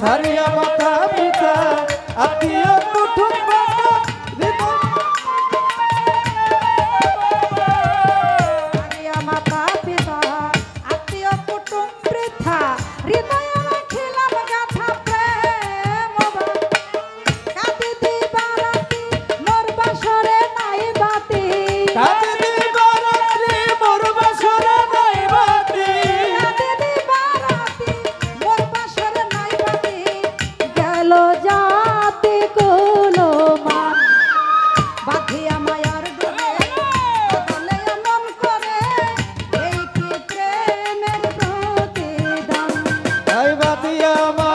সারিয়া মাতা পিতা আত্মীয় তাই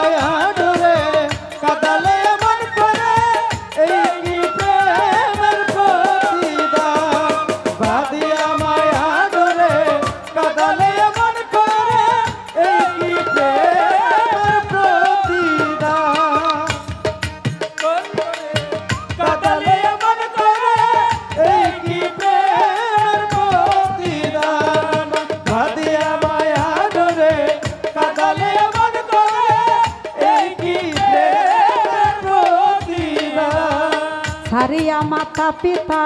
সারিয়া মাতা পিতা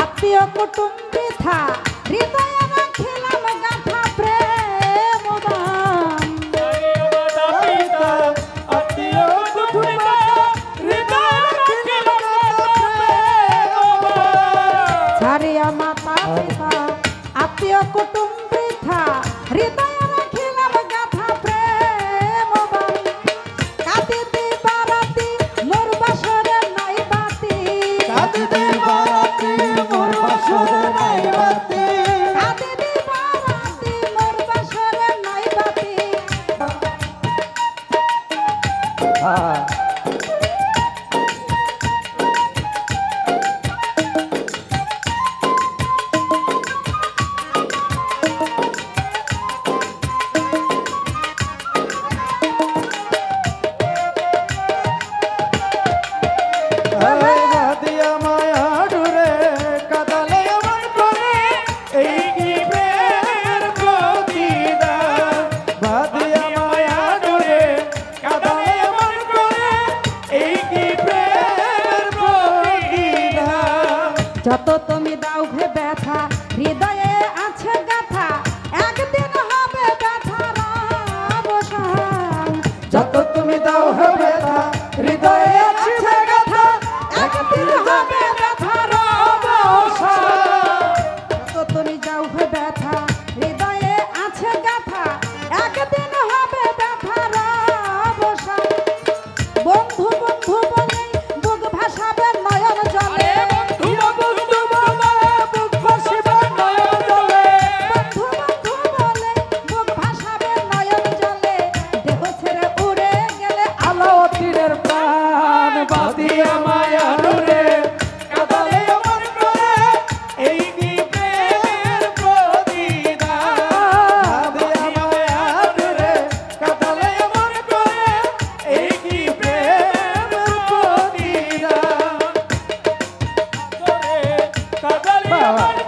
আত্মীয় কুটুম বৃথা হৃদয় রাখিলাম যত हाँ हाँ